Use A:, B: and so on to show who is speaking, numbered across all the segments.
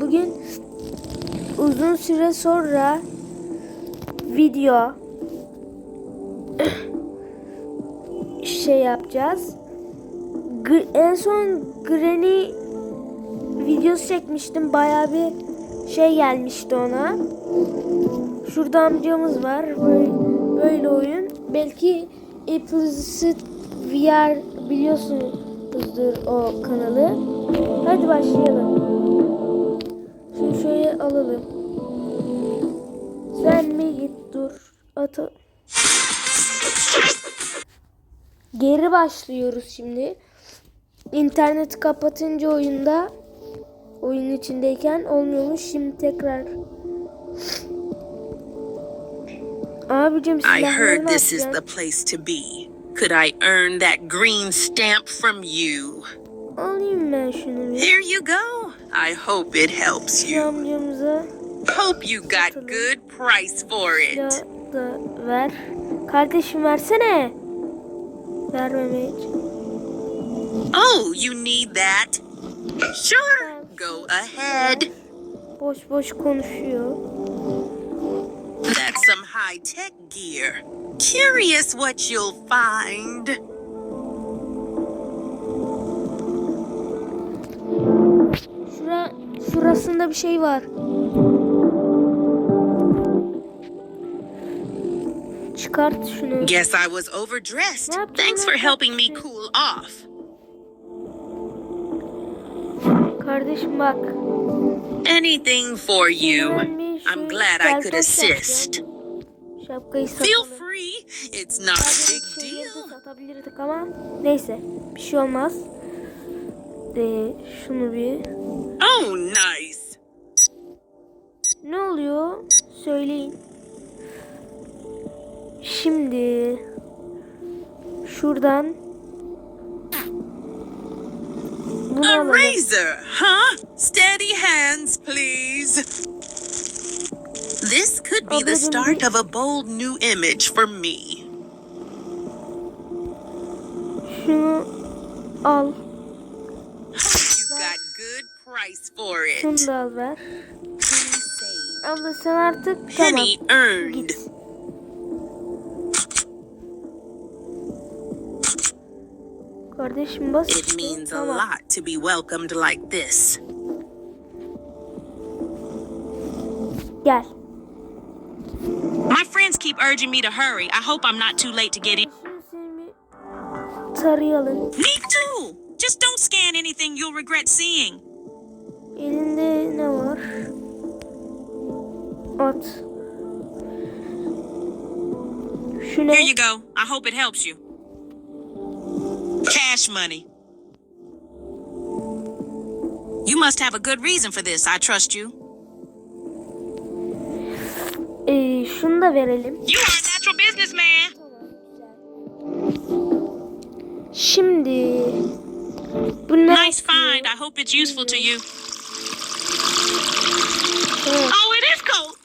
A: bugün uzun süre sonra video şey yapacağız. En son Granny videosu çekmiştim. Bayağı bir şey gelmişti ona. Şurada amcamız var. Böyle, böyle oyun. Belki Apple'sı VR biliyorsunuzdur o kanalı. Hadi başlayalım. Şunu şöyle alalım. Sen mi git dur. Ata. Geri başlıyoruz şimdi. İnterneti kapatınca oyunda oyun içindeyken olmuyormuş. Şimdi tekrar Abicim
B: I heard this is the place to be. Could I earn that green stamp from you?
A: Alayım ben şunu.
B: Here you go. I hope it helps you. Hope you got good price for it.
A: da ver. Kardeşim versene. Vermemeye
B: Oh, you need that? Sure. Go ahead.
A: Boş boş konuşuyor.
B: That's some high-tech gear. Curious what you'll find.
A: Şurasında bir şey var. Çıkart şunu.
B: Guess I was overdressed. Thanks for helping me cool off.
A: Kardeşim bak.
B: Anything for you. I'm glad I could assist. Feel free. It's not a big deal.
A: satabilirdik ama neyse bir şey olmaz. Ee, şunu bir.
B: Oh, nice.
A: Ne oluyor? Söyleyin. Şimdi şuradan bunu
B: A
A: alalım.
B: razor, huh? Steady hands, please. This could be the
A: Ablacığım,
B: start of a bold new image for me.
A: Şunu al.
B: Price for it.
A: da al.
B: Penny saved.
A: Abla sen artık tamam.
B: Penny earned.
A: Git. Kardeşim bas.
B: It means a
A: Tamam.
B: lot to be welcomed like this.
A: Gel.
C: My friends keep urging me to hurry. I hope I'm not too late to get in.
A: Tarayalım.
C: Me too! Just don't scan anything you'll regret seeing.
A: Elinde ne var? At. Şu
C: Here you go. I hope it helps you. Cash money. You must have a good reason for this. I trust you.
A: Ee, şunu da verelim.
C: You are a natural businessman.
A: Şimdi bu ne?
C: Nice find. I hope it's useful to you.
A: Evet,
C: Oh, it is cold.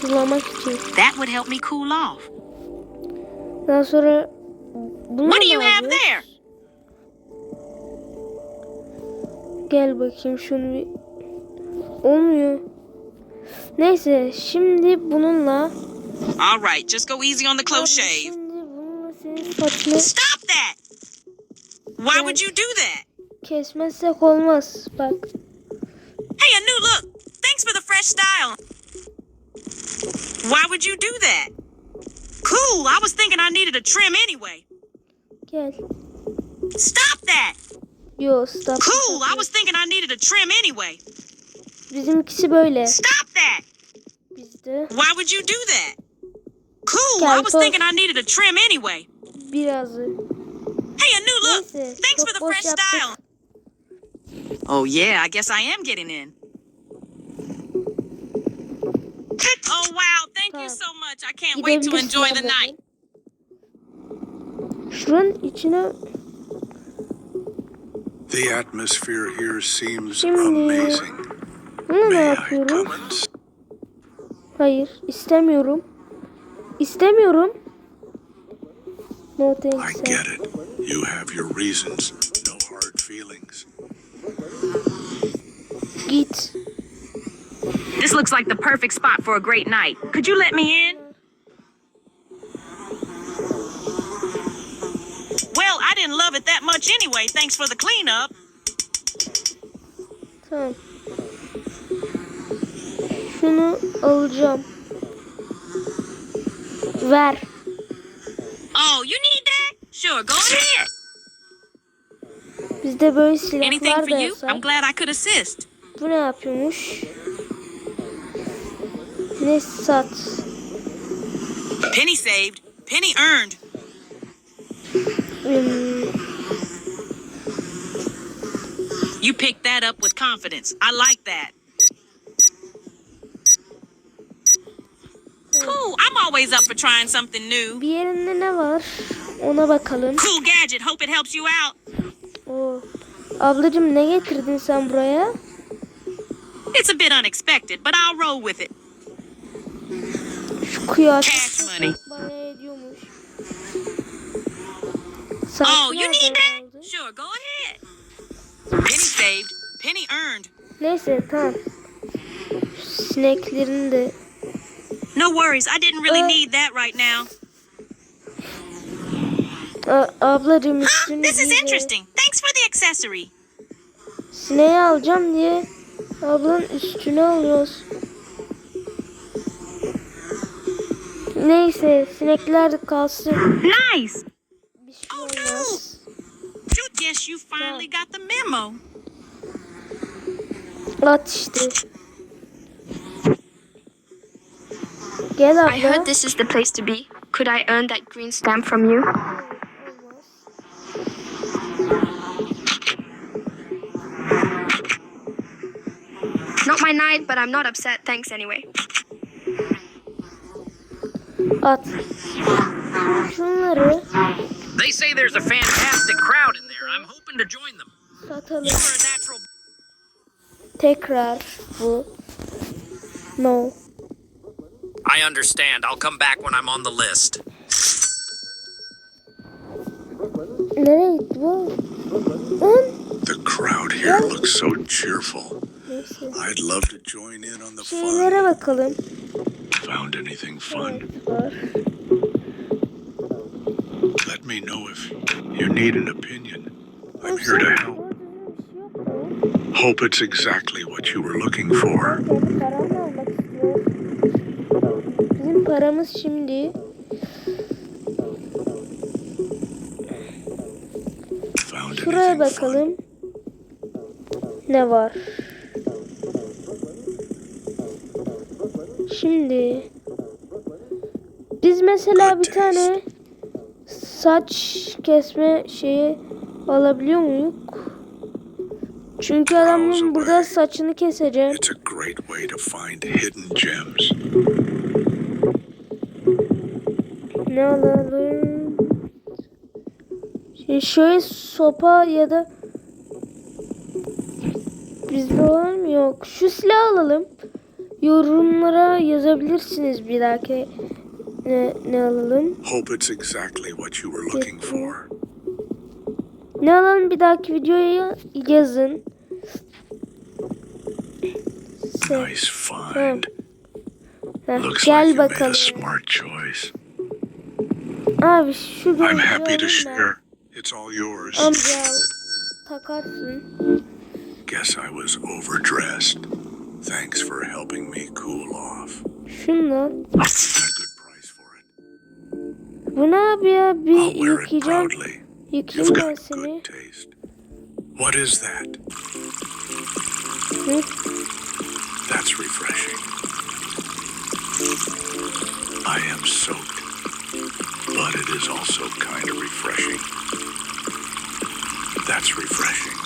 A: sulamak için.
C: That would help me cool off.
A: Daha sonra bunu
C: What do you have there?
A: Gel bakayım şunu bir. Olmuyor. Neyse şimdi bununla
C: All right, just go easy on the close shave. Stop that! Why would you do that?
A: kesmezsek olmaz. Bak
C: a new look. Thanks for the fresh style. Why would you do that? Cool. I was thinking I needed a trim anyway.
A: gel.
C: Stop that.
A: Yo stop.
C: Cool. I was thinking I needed a trim anyway.
A: Bizimkisi böyle.
C: Stop that.
A: Bizde
C: Why would you do that? Cool. I was thinking I needed a trim anyway.
A: birazı.
C: Hey, a new look.
A: Neyse.
C: Thanks
A: çok
C: for the
A: boş
C: fresh
A: yaptık.
C: style. Oh yeah, I guess I am getting in. Oh wow, thank you so much. I can't wait to enjoy the night.
A: Şuranın içine
D: The atmosphere here seems
A: Şimdi-
D: amazing.
A: bunu ne
D: May I
A: yapıyoruz?
D: come and s-
A: Hayır istemiyorum. İstemiyorum. No thanks.
D: I get it. You have your reasons. No hard feelings.
A: Git.
C: This looks like the perfect spot for a great night. Could you let me in? Well, I didn't love it that much anyway. Thanks for the cleanup.
A: Tamam. Şunu alacağım. Ver.
C: Oh, you need that? Sure, go ahead.
A: Bizde böyle silahlar Anything
C: for
A: da
C: you?
A: yasak.
C: I'm glad I could assist.
A: Bu ne yapıyormuş? Ne sat?
C: Penny saved, penny earned.
A: Hmm,
C: You picked that up with confidence. I like that. Cool. I'm always up for trying something new.
A: bir yerinde ne var? Ona bakalım.
C: Cool gadget. Hope it helps you out.
A: Oo. Ablacığım ne getirdin sen buraya?
C: It's a bit unexpected, but I'll roll with it.
A: Kıyafet
C: Cash money.
A: bayağı ediyormuş.
C: Oh, you need that? Sure, go ahead. Penny saved, penny earned.
A: Neyse tamam. Sineklerini de
C: No worries. I didn't really
A: Uh,
C: need that right now.
A: A- ablacığım üstünü
C: This is interesting. Thanks for the accessory.
A: Sineği alacağım diye ablanın üstünü alıyoruz. Neyse sinekler kalsın.
C: Nice.
A: Bir şey oh, olmaz.
C: You guess you finally got the memo.
A: At işte. Gel abla.
E: I heard this is the place to be. Could I earn that green stamp from you? Not my night, but I'm not upset. Thanks anyway.
A: At. Şunları
F: They say there's a fantastic crowd in there. I'm hoping to join them.
A: satalım. Tekrar bu. No.
F: I understand. I'll come back when I'm on the list.
A: Nereye gitti bu?
D: The crowd here looks so cheerful.
A: Neyse.
D: I'd love to join in on the fun.
A: Şeylere bakalım.
D: Found anything fun? Let me know if you need an opinion. I'm here to help. Hope it's exactly what you were looking for.
A: Bizim paramız şimdi şuraya bakalım. Ne var? Şimdi biz mesela bir tane saç kesme şeyi alabiliyor muyuz? Çünkü adamın burada saçını keseceğim. Ne alalım? Şimdi şöyle sopa ya da bizde mı? Yok. Şu silah alalım. Yorumlara yazabilirsiniz bir dahaki ne, ne alalım.
D: Hope it's exactly what you were looking for.
A: Ne alalım bir dahaki videoya yazın. Se-
D: Nice find.
A: Heh,
D: Looks like
A: gel
D: you made a
A: bakalım.
D: smart choice.
A: Abi şu
D: I'm happy to share. It's all yours.
A: Amca takarsın.
D: Guess I was overdressed. Thanks for helping me cool off.
A: Şundan.
D: Got a good price for it.
A: Bu ne abi ya? Bir yıkayacağım. Yıkayayım ben seni.
D: What is that?
A: Hı?
D: That's refreshing. I am soaked, but it is also kind of refreshing. That's refreshing.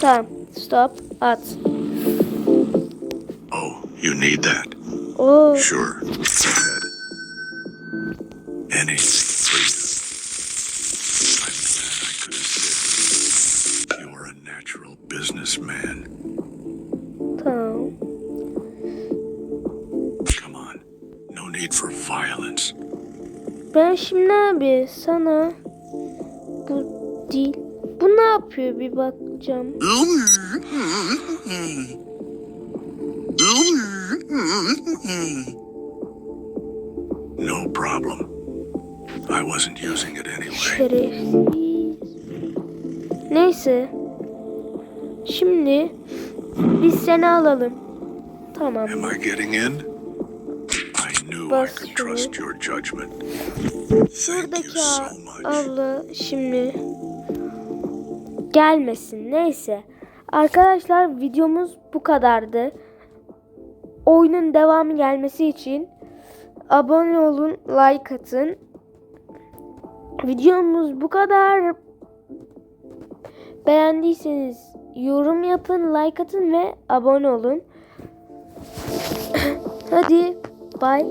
A: Tamam. Stop. At.
D: Oh, you need that?
A: Oo.
D: Sure. Assist. You're a natural businessman.
A: Tamam.
D: Come on. No need for violence.
A: Ben şimdi abi sana bu değil. Bu ne yapıyor bir bakacağım.
D: No problem. I wasn't using it anyway.
A: Şerefsiz. Neyse. Şimdi biz seni alalım. Tamam.
D: Am I getting in? I knew I
A: Bas
D: could
A: şunu.
D: trust your judgment. Thank you
A: Şuradaki
D: so
A: a-
D: much.
A: abla şimdi gelmesin. Neyse. Arkadaşlar videomuz bu kadardı. Oyunun devamı gelmesi için abone olun, like atın. Videomuz bu kadar. Beğendiyseniz yorum yapın, like atın ve abone olun. Hadi bay